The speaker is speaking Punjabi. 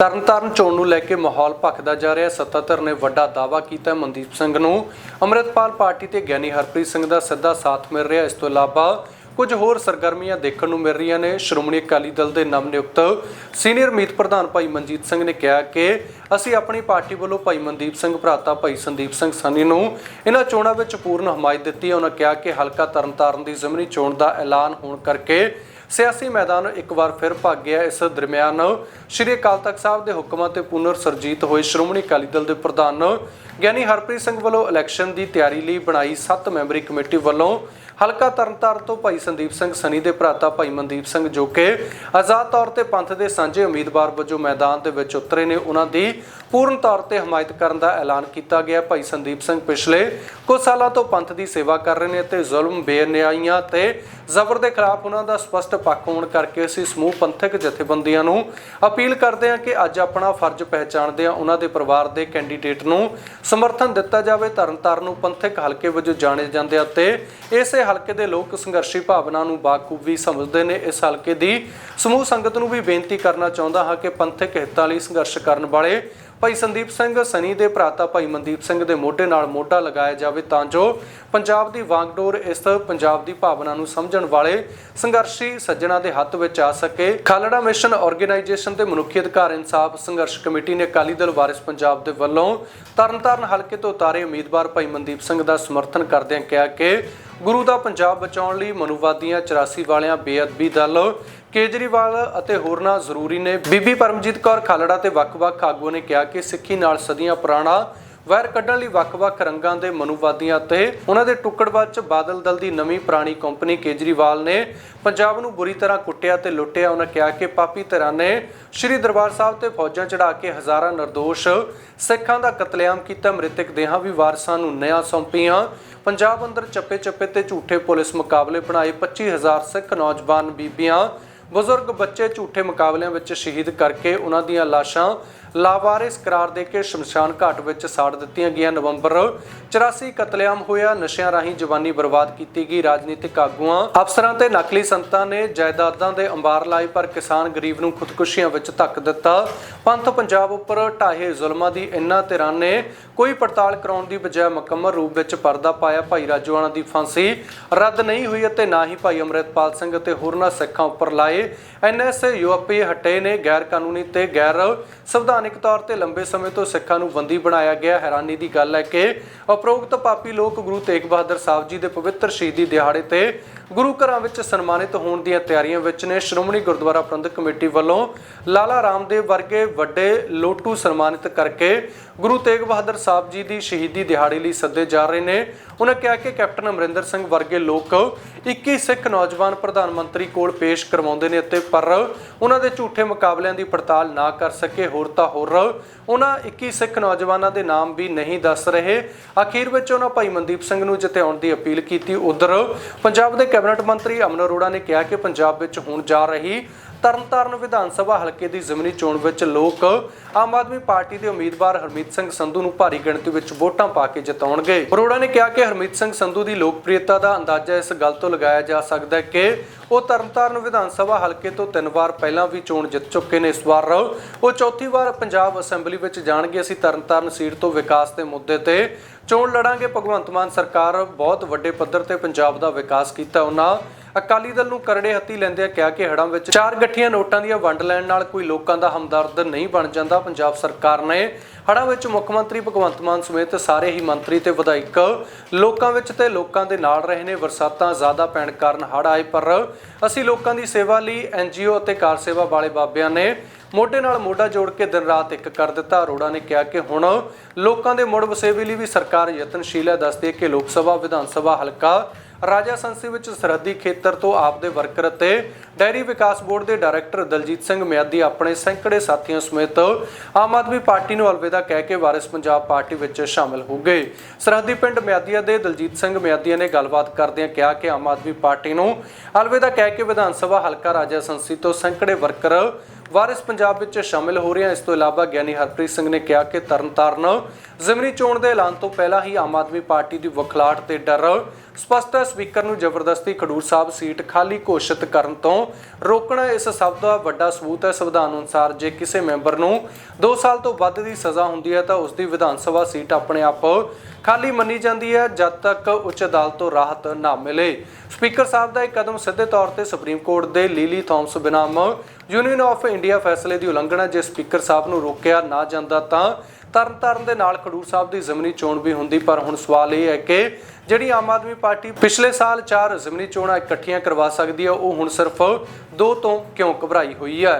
ਤਰਨਤਾਰਨ ਚੋਣ ਨੂੰ ਲੈ ਕੇ ਮਾਹੌਲ ਭਖਦਾ ਜਾ ਰਿਹਾ। ਸੱਤਾ ਸੱਤਾਧਰ ਨੇ ਵੱਡਾ ਦਾਅਵਾ ਕੀਤਾ ਮਨਦੀਪ ਸਿੰਘ ਨੂੰ। ਅੰਮ੍ਰਿਤਪਾਲ ਪਾਰਟੀ ਤੇ ਗਿਆਨੀ ਹਰਪ੍ਰੀਤ ਸਿੰਘ ਦਾ ਸਿੱਧਾ ਸਾਥ ਮਿਲ ਰਿਹਾ। ਇਸ ਤੋਂ ਇਲਾਵਾ ਕੁਝ ਹੋਰ ਸਰਗਰਮੀਆਂ ਦੇਖਣ ਨੂੰ ਮਿਲ ਰਹੀਆਂ ਨੇ। ਸ਼੍ਰੋਮਣੀ ਅਕਾਲੀ ਦਲ ਦੇ ਨਵ ਨਿਯੁਕਤ ਸੀਨੀਅਰ ਮੀਤ ਪ੍ਰਧਾਨ ਭਾਈ ਮਨਜੀਤ ਸਿੰਘ ਨੇ ਕਿਹਾ ਕਿ ਅਸੀਂ ਆਪਣੀ ਪਾਰਟੀ ਵੱਲੋਂ ਭਾਈ ਮਨਦੀਪ ਸਿੰਘ ਭਰਾਤਾ ਭਾਈ ਸੰਦੀਪ ਸਿੰਘ ਸਨੀ ਨੂੰ ਇਹਨਾਂ ਚੋਣਾਂ ਵਿੱਚ ਪੂਰਨ ਹਮਾਇਤ ਦਿੱਤੀ ਹੈ। ਉਹਨਾਂ ਕਿਹਾ ਕਿ ਹਲਕਾ ਤਰਨਤਾਰਨ ਦੀ ਜ਼ਿਮਨੀ ਚੋਣ ਦਾ ਐਲਾਨ ਹੋਣ ਕਰਕੇ ਸਿਆਸੀ ਮੈਦਾਨ ਇੱਕ ਵਾਰ ਫਿਰ ਭੱਗ ਗਿਆ। ਇਸ ਦਰਮਿਆਨ ਸ਼੍ਰੀ ਅਕਾਲ ਤਖਤ ਸਾਹਿਬ ਦੇ ਹੁਕਮਾਂ ਤੇ ਪੁਨਰ ਸਰਜੀਤ ਹੋਏ ਸ਼੍ਰੋਮਣੀ ਅਕਾਲੀ ਦਲ ਦੇ ਪ੍ਰਧਾਨ ਗਿਆਨੀ ਹਰਪ੍ਰੀਤ ਸਿੰਘ ਵੱਲੋਂ ਇਲੈਕਸ਼ਨ ਦੀ ਤਿਆਰੀ ਲਈ ਬਣਾਈ 7 ਮੈਂਬਰੀ ਕਮੇਟੀ ਵੱਲੋਂ ਹਲਕਾ ਤਰਨਤਾਰਨ ਤੋਂ ਭਾਈ ਸੰਦੀਪ ਸਿੰਘ ਸਨੀ ਦੇ ਭਰਾਤਾ ਭਾਈ ਮਨਦੀਪ ਸਿੰਘ ਜੋ ਕਿ ਆਜ਼ਾਦ ਤੌਰ ਤੇ ਪੰਥ ਦੇ ਸਾਂਝੇ ਉਮੀਦਵਾਰ ਵਜੋਂ ਮੈਦਾਨ ਦੇ ਵਿੱਚ ਉਤਰੇ ਨੇ। ਉਹਨਾਂ ਦੀ ਪੂਰਨ ਤੌਰ ਤੇ ਹਮਾਇਤ ਕਰਨ ਦਾ ਐਲਾਨ ਕੀਤਾ ਗਿਆ। ਭਾਈ ਸੰਦੀਪ ਸਿੰਘ ਪਿਛਲੇ ਕੁਝ ਸਾਲਾਂ ਤੋਂ ਪੰਥ ਦੀ ਸੇਵਾ ਕਰ ਰਹੇ ਨੇ ਤੇ ਜ਼ੁਲਮ, ਬੇਨਿਆਈਆਂ ਤੇ ਜ਼ਬਰ ਦੇ ਖਿਲਾਫ ਉਹਨਾਂ ਦਾ ਸਪਸ਼ਟ ਪੱਖ ਹੋਣ ਕਰਕੇ ਅਸੀਂ ਸਮੂਹ ਪੰਥਕ ਜਥੇਬੰਦੀਆਂ ਨੂੰ ਅਪੀਲ ਕਰਦੇ ਹਾਂ ਕਿ ਅੱਜ ਆਪਣਾ ਫਰਜ਼ ਪਹਿਚਾਣਦੇ ਹਾਂ। ਉਹਨਾਂ ਦੇ ਪਰਿਵਾਰ ਦੇ ਕੈਂਡੀਡੇਟ ਨੂੰ ਸਮਰਥਨ ਦਿੱਤਾ ਜਾਵੇ। ਤਰਨਤਾਰਨ ਨੂੰ ਪੰਥਕ ਹਲਕੇ ਵਜੋਂ ਜਾਣੇ ਜਾਂਦੇ ਅਤੇ ਇਸੇ ਹਲਕੇ ਦੇ ਲੋਕ ਸੰਘਰਸ਼ੀ ਭਾਵਨਾ ਨੂੰ ਬਾਖੂਬੀ ਸਮਝਦੇ ਨੇ। ਇਸ ਹਲਕੇ ਦੀ ਸਮੂਹ ਸੰਗਤ ਨੂੰ ਵੀ ਬੇਨਤੀ ਕਰਨਾ ਚਾਹੁੰਦਾ ਹਾਂ ਕਿ ਪੰਥਕ ਹਿੱਤਾਂ ਲਈ ਸੰਘਰਸ਼ ਕਰਨ ਵਾਲੇ ਭਾਈ ਸੰਦੀਪ ਸਿੰਘ ਸਨੀ ਦੇ ਭਰਾਤਾ ਭਾਈ ਮਨਦੀਪ ਸਿੰਘ ਦੇ ਮੋਢੇ ਨਾਲ ਮੋਢਾ ਲਗਾਇਆ ਜਾਵੇ ਤਾਂ ਜੋ ਪੰਜਾਬ ਦੀ ਵਾਂਗਡੋਰ ਇਸ ਪੰਜਾਬ ਦੀ ਭਾਵਨਾ ਨੂੰ ਸਮਝਣ ਵਾਲੇ ਸੰਘਰਸ਼ੀ ਸੱਜਣਾ ਦੇ ਹੱਥ ਵਿੱਚ ਆ ਸਕੇ। ਖਾਲੜਾ ਮਿਸ਼ਨ ਆਰਗੇਨਾਈਜੇਸ਼ਨ ਤੇ ਮਨੁੱਖੀ ਅਧਿਕਾਰ ਇਨਸਾਫ ਸੰਘਰਸ਼ ਕਮੇਟੀ ਨੇ ਅਕਾਲੀ ਦਲ ਵਾਰਿਸ ਪੰਜਾਬ ਦੇ ਵੱਲੋਂ ਤਰਨਤਾਰਨ ਹਲਕੇ ਤੋਂ ਉਤਾਰੇ ਉਮੀਦਵਾਰ ਭਾਈ ਮਨਦੀਪ ਸਿੰਘ ਦਾ ਸਮਰਥਨ ਕਰਦਿਆਂ ਕਿਹਾ ਕਿ ਗੁਰੂ ਦਾ ਪੰਜਾਬ ਬਚਾਉਣ ਲਈ ਮਨੁਵਾਦੀਆਂ 84 ਵਾਲਿਆਂ, ਬੇਅਦਬੀ ਦਲ ਕੇਜਰੀਵਾਲ ਅਤੇ ਹੋਰਨਾਂ ਜ਼ਰੂਰੀ ਨੇ। ਬੀਬੀ ਪਰਮਜੀਤ ਕੌਰ ਖਾਲੜਾ ਤੇ ਵੱਖ-ਵੱਖ ਆਗੂਆਂ ਨੇ ਕਿਹਾ ਕਿ ਸਿੱਖੀ ਨਾਲ ਸਦੀਆਂ ਪੁਰਾਣਾ, ਵੈਰ ਕੱਢਣ ਲਈ ਵੱਖ-ਵੱਖ ਰੰਗਾਂ ਦੇ ਮਨੂਵਾਦੀਆਂ ਤੇ ਉਹਨਾਂ ਦੇ ਟੁਕੜਬਾਜ਼ ਚ ਬਾਦਲ ਦਲ ਦੀ ਨਵੀਂ ਪੁਰਾਣੀ ਕੰਪਨੀ ਕੇਜਰੀਵਾਲ ਨੇ ਪੰਜਾਬ ਨੂੰ ਬੁਰੀ ਤਰ੍ਹਾਂ ਕੁੱਟਿਆ ਤੇ ਲੁੱਟਿਆ। ਉਹਨਾਂ ਕਿਹਾ ਕਿ ਪਾਪੀ ਧਿਰਾਂ ਨੇ ਸ੍ਰੀ ਦਰਬਾਰ ਸਾਹਿਬ ਤੇ ਫੌਜਾਂ ਚੜਾ ਕੇ ਹਜ਼ਾਰਾਂ ਨਿਰਦੋਸ਼ ਸਿੱਖਾਂ ਦਾ ਕਤਲੇਆਮ ਕੀਤਾ। ਮ੍ਰਿਤਕ ਦੇਹਾਂ ਵੀ ਵਾਰਸਾਂ ਨੂੰ ਨਿਆਂ ਸੌਂਪੀਆਂ। ਪੰਜਾਬ ਅੰਦਰ ਚੱਪੇ-ਚੱਪੇ ਤੇ ਝੂਠੇ ਪੁਲਿਸ ਮੁਕਾਬਲੇ ਬਣਾਏ। 25000 ਸਿੱਖ ਨੌਜਵਾਨ ਬੀਬੀਆਂ ਬਜ਼ੁਰਗ ਬੱਚੇ ਝੂਠੇ ਮੁਕਾਬਲਿਆਂ ਵਿੱਚ ਸ਼ਹੀਦ ਕਰਕੇ ਉਹਨਾਂ ਦੀਆਂ ਲਾਸ਼ਾਂ ਲਾਵਾਰਿਸ ਕਰਾਰ ਦੇ ਕੇ ਸ਼ਮਸ਼ਾਨ ਘਾਟ ਵਿੱਚ ਸਾੜ ਦਿੱਤੀਆਂ ਗਈਆਂ। ਨਵੰਬਰ 84 ਕਤਲੇਆਮ ਹੋਇਆ। ਨਸ਼ਿਆਂ ਰਾਹੀਂ ਜਵਾਨੀ ਬਰਬਾਦ ਕੀਤੀ ਗਈ। ਰਾਜਨੀਤਿਕ ਆਗੂਆਂ, ਅਫਸਰਾਂ ਤੇ ਨਕਲੀ ਸੰਤਾਂ ਨੇ ਜਾਇਦਾਦਾਂ ਦੇ ਅੰਬਾਰ ਲਾਏ, ਪਰ ਕਿਸਾਨ ਗਰੀਬ ਨੂੰ ਖੁਦਕੁਸ਼ੀਆਂ ਵਿੱਚ ਧੱਕ ਦਿੱਤਾ। ਪੰਥ ਪੰਜਾਬ ਉੱਪਰ ਢਾਹੇ ਜ਼ੁਲਮਾਂ ਦੀ ਇਨ੍ਹਾਂ ਧਿਰਾਂ ਨੇ ਕੋਈ ਪੜਤਾਲ ਕਰਾਉਣ ਦੀ ਬਜਾਏ ਮੁਕੰਮਲ ਰੂਪ ਵਿੱਚ ਪਰਦਾ ਪਾਇਆ। ਭਾਈ ਰਾਜੋਆਣਾ ਦੀ ਫਾਂਸੀ ਰੱਦ ਨਹੀਂ ਹੋਈ ਅਤੇ ਨਾ ਹੀ ਭਾਈ ਅੰਮ੍ਰਿਤਪਾਲ ਸਿੰਘ ਅਤੇ ਹੋਰਨਾਂ ਸਿੱਖਾਂ ਉੱਪਰ ਲਾਏ ਐਨਐਸ ਯੂਪੀ ਹਟੇ ਨੇ ਗੈਰ ਕਾਨੂੰਨੀ ਤੇ ਗੈਰ ਸੰਵਿਧਾਨਿਕ ਤੌਰ ਤੇ ਲੰਬੇ ਸਮੇਂ ਤੋਂ ਸਿੱਖਾਂ ਨੂੰ ਬੰਦੀ ਬਣਾਇਆ ਗਿਆ। ਹੈਰਾਨੀ ਦੀ ਗੱਲ ਹੈ ਕਿ ਉਪਰੋਕਤ ਪਾਪੀ ਲੋਕ ਗੁਰੂ ਤੇਗ ਬਹਾਦਰ ਸਾਹਿਬ ਜੀ ਦੇ ਪਵਿੱਤਰ ਸ਼ਹੀਦੀ ਦਿਹਾੜੇ ਤੇ ਗੁਰੂ ਘਰਾਂ ਵਿੱਚ ਸਨਮਾਨਿਤ ਹੋਣ ਦੀਆਂ ਤਿਆਰੀਆਂ ਵਿੱਚ ਨੇ ਸ਼੍ਰੋਮਣੀ ਗੁਰਦੁਆਰਾ ਪ੍ਰਬੰਧਕ ਕਮੇਟੀ ਵੱਲੋਂ ਲਾਲਾ ਰਾਮਦੇਵ ਵਰਗੇ ਵੱਡੇ ਲੋਟੂ ਸਨਮਾਨਿਤ ਕਰਕੇ ਗੁਰੂ ਤੇਗ ਬਹਾਦਰ ਸਾਹਿਬ ਜੀ ਦੀ ਸ਼ਹੀਦੀ ਦਿਹਾੜੀ ਲਈ ਸੱਦੇ ਜਾ ਰਹੇ ਨੇ। ਉਹਨਾਂ ਕਿਹਾ ਕਿ ਕੈਪਟਨ ਅਮਰਿੰਦਰ ਸਿੰਘ ਵਰਗੇ ਲੋਕ 21 ਸਿੱਖ ਨੌਜਵਾਨ ਪ੍ਰਧਾਨ ਮੰਤਰੀ ਕੋਲ ਪੇਸ਼ ਕਰਵਾਉਂਦੇ ਨੇ ਅਤੇ ਪਰ ਉਹਨਾਂ ਦੇ ਝੂਠੇ ਮੁਕਾਬਲਿਆਂ ਦੀ ਪੜਤਾਲ ਨਾ ਕਰ ਸਕੇ। ਹੋਰ ਤਾਂ ਹੋਰ, ਉਹਨਾਂ 21 ਸਿੱਖ ਨੌਜਵਾਨਾਂ ਦੇ ਨਾਮ ਵੀ ਨਹੀਂ ਦੱਸ ਰਹੇ। ਅਖੀਰ ਵਿੱਚ ਉਹਨਾਂ ਭਾਈ ਮਨਦੀਪ ਸਿੰਘ ਨੂੰ ਜਿਤਾਉਣ ਦੀ ਅਪੀਲ ਕੀਤੀ। ਉਧਰ ਪੰਜਾਬ ਦੇ ਕੈਬਨਿਟ ਮੰਤਰੀ ਅਮਨ ਅਰੋੜਾ ਨੇ ਕਿਹਾ ਕਿ ਪੰਜਾਬ ਵਿੱਚ ਹੁਣ ਜਾ ਰਹੀ ਤਰਨਤਾਰਨ ਵਿਧਾਨ ਸਭਾ ਹਲਕੇ ਦੀ ਜ਼ਮਨੀ ਚੋਣ ਵਿੱਚ ਲੋਕ ਆਮ ਆਦਮੀ ਪਾਰਟੀ ਦੇ ਉਮੀਦਵਾਰ ਹਰਮੀਤ ਸਿੰਘ ਸੰਧੂ ਨੂੰ ਭਾਰੀ ਗਿਣਤੀ ਵਿੱਚ ਵੋਟਾਂ ਪਾ ਕੇ ਜਿਤਾਉਣਗੇ। ਅਰੋੜਾ ਨੇ ਕਿਹਾ ਕਿ ਹਰਮੀਤ ਸਿੰਘ ਸੰਧੂ ਦੀ ਲੋਕਪ੍ਰਿਯਤਾ ਦਾ ਅੰਦਾਜ਼ਾ ਇਸ ਗੱਲ ਤੋਂ ਲਗਾਇਆ ਜਾ ਸਕਦਾ ਹੈ ਕਿ ਉਹ ਤਰਨਤਾਰਨ ਵਿਧਾਨ ਸਭਾ ਹਲਕੇ ਤੋਂ ਤਿੰਨ ਵਾਰ ਪਹਿਲਾਂ ਵੀ ਚੋਣ ਜਿੱਤ ਚੁੱਕੇ ਨੇ। ਇਸ ਵਾਰ ਉਹ ਚੌਥੀ ਵਾਰ ਪੰਜਾਬ ਅਸੈਂਬਲੀ ਵਿੱਚ ਜਾਣਗੇ। ਅਸੀਂ ਤਰਨਤਾਰਨ ਸੀਟ ਤੋਂ ਵਿਕਾਸ ਦੇ ਮੁੱਦੇ ਤੇ ਚੋਣ ਲੜਾਂਗੇ। ਭਗਵੰਤ ਮਾਨ ਸਰਕਾਰ ਬਹੁਤ ਵੱਡੇ ਪੱਧਰ ਤੇ ਪੰਜਾਬ ਦਾ ਵਿਕਾਸ ਕੀਤਾ। ਉਹਨਾਂ ਅਕਾਲੀ ਦਲ ਨੂੰ ਕਰੜੇ ਹੱਥੀ ਲੈਂਦਿਆਂ ਕਿਹਾ ਕਿ ਹੜਾਂ ਵਿੱਚ ਚਾਰ ਗੱਠੀਆਂ ਨੋਟਾਂ ਦੀਆਂ ਵੰਡ ਲੈਣ ਨਾਲ ਕੋਈ ਲੋਕਾਂ ਦਾ ਹਮਦਰਦ ਨਹੀਂ ਬਣ ਜਾਂਦਾ। ਪੰਜਾਬ ਸਰਕਾਰ ਨੇ ਹੜਾਂ ਵਿੱਚ ਮੁੱਖ ਮੰਤਰੀ ਭਗਵੰਤ ਮਾਨ ਸਮੇਤ ਸਾਰੇ ਹੀ ਮੰਤਰੀ ਤੇ ਵਿਧਾਇਕ ਲੋਕਾਂ ਵਿੱਚ ਤੇ ਲੋਕਾਂ ਦੇ ਨਾਲ ਰਹੇ ਨੇ। ਬਰਸਾਤਾਂ ਜ਼ਿਆਦਾ ਪੈਣ ਕਾਰਨ ਹੜ੍ਹ ਆਏ, ਪਰ ਅਸੀਂ ਲੋਕਾਂ ਦੀ ਸੇਵਾ ਲਈ ਐਨਜੀਓ ਅਤੇ ਕਾਰ ਸੇਵਾ ਵਾਲੇ ਬਾਬਿਆਂ ਨੇ ਮੋਢੇ ਨਾਲ ਮੋਢਾ ਜੋੜ ਕੇ ਦਿਨ ਰਾਤ ਇੱਕ ਕਰ ਦਿੱਤਾ। ਅਰੋੜਾ ਨੇ ਕਿਹਾ ਕਿ ਹੁਣ ਲੋਕਾਂ ਦੇ ਮੁੜ ਵਸੇਵੇ ਲਈ ਵੀ ਸਰਕਾਰ ਯਤਨਸ਼ੀਲ ਹੈ। ਦੱਸਦੇ ਕਿ ਲੋਕ ਸਭਾ, ਵਿਧਾਨ ਸਭਾ ਹਲਕਾ ਰਾਜਾ ਸੰਸੀ ਵਿੱਚ ਸਰਹੱਦੀ ਖੇਤਰ ਤੋਂ ਆਪਦੇ ਵਰਕਰ ਅਤੇ ਡੈਰੀ ਵਿਕਾਸ ਬੋਰਡ ਦੇ ਡਾਇਰੈਕਟਰ ਦਲਜੀਤ ਸਿੰਘ ਮਿਆਦੀ ਆਪਣੇ ਸੈਂਕੜੇ ਸਾਥੀਆਂ ਸਮੇਤ ਆਮ ਆਦਮੀ ਪਾਰਟੀ ਨੂੰ ਅਲਵਿਦਾ ਕਹਿ ਕੇ ਵਾਰਿਸ ਪੰਜਾਬ ਪਾਰਟੀ ਵਿੱਚ ਸ਼ਾਮਲ ਹੋ ਗਏ। ਸਰਹੱਦੀ ਪਿੰਡ ਮਿਆਦੀਆ ਦੇ ਦਲਜੀਤ ਸਿੰਘ ਮਿਆਦੀਆ ਨੇ ਗੱਲਬਾਤ ਕਰਦਿਆਂ ਕਿਹਾ ਕਿ ਆਮ ਆਦਮੀ ਪਾਰਟੀ ਨੂੰ ਅਲਵਿਦਾ ਕਹਿ ਕੇ ਵਿਧਾਨ ਸਭਾ ਹਲਕਾ ਰਾਜਾ ਸੰਸੀ ਤੋਂ ਸੈਂਕੜੇ ਵਰਕਰ ਵਾਰਿਸ ਪੰਜਾਬ ਵਿੱਚ ਸ਼ਾਮਿਲ ਹੋ ਰਹੇ ਹਨ ਇਸ ਤੋਂ ਇਲਾਵਾ ਗਿਆਨੀ ਹਰਪ੍ਰੀਤ ਸਿੰਘ ਨੇ ਕਿਹਾ ਕਿ ਤਰਨਤਾਰਨ ਜ਼ਮਨੀ ਚੋਣ ਦੇ ਐਲਾਨ ਤੋਂ ਪਹਿਲਾਂ ਹੀ ਆਮ ਆਦਮੀ ਪਾਰਟੀ ਦੀ ਵਖਲਾਟ ਤੇ ਡਰ ਸਪਸ਼ਟ ਹੈ, ਸਪੀਕਰ ਨੂੰ ਜ਼ਬਰਦਸਤੀ ਖਡੂਰ ਸਾਹਿਬ ਸੀਟ ਖਾਲੀ ਘੋਸ਼ਿਤ ਕਰਨ ਤੋਂ ਰੋਕਣਾ ਇਸ ਸਭ ਦਾ ਵੱਡਾ ਸਬੂਤ ਹੈ। ਸੰਵਿਧਾਨ ਅਨੁਸਾਰ ਜੇ ਕਿਸੇ ਮੈਂਬਰ ਨੂੰ 2 ਸਾਲ ਤੋਂ ਵੱਧ ਦੀ ਸਜ਼ਾ ਹੁੰਦੀ ਹੈ ਤਾਂ ਉਸ ਦੀ ਵਿਧਾਨ ਸਭਾ ਸੀਟ ਆਪਣੇ ਆਪ ਖਾਲੀ ਮੰਨੀ ਜਾਂਦੀ ਹੈ, ਜਦ ਤੱਕ ਉੱਚ ਅਦਾਲਤ ਤੋਂ ਰਾਹਤ ਨਾ ਮਿਲੇ। ਸਪੀਕਰ ਸਾਹਿਬ ਦਾ ਇਹ ਕਦਮ ਸਿੱਧੇ ਤੌਰ ਤੇ ਸੁਪਰੀਮ ਕੋਰਟ ਦੇ ਲੀਲੀ ਥਾਮਸ ਬਿਨਾਮ ਯੂਨੀਅਨ ਆਫ ਇੰਡੀਆ ਫੈਸਲੇ ਦੀ ਉਲੰਘਣਾ ਜੇ ਸਪੀਕਰ ਸਾਹਿਬ ਨੂੰ ਰੋਕਿਆ ਨਾ ਜਾਂਦਾ ਤਾਂ ਤਰਨਤਾਰਨ ਦੇ ਨਾਲ ਖਡੂਰ ਸਾਹਿਬ ਦੀ ਜ਼ਮਨੀ ਚੋਣ ਵੀ ਹੁੰਦੀ, ਪਰ ਹੁਣ ਸਵਾਲ ਇਹ ਹੈ ਕਿ ਜਿਹੜੀ ਆਮ ਆਦਮੀ ਪਾਰਟੀ ਪਿਛਲੇ ਸਾਲ ਚਾਰ ਜ਼ਮਨੀ ਚੋਣਾਂ ਇਕੱਠੀਆਂ ਕਰਵਾ ਸਕਦੀ ਹੈ, ਉਹ ਹੁਣ ਸਿਰਫ ਦੋ ਤੋਂ ਕਿਉਂ ਘਬਰਾਈ ਹੋਈ ਹੈ?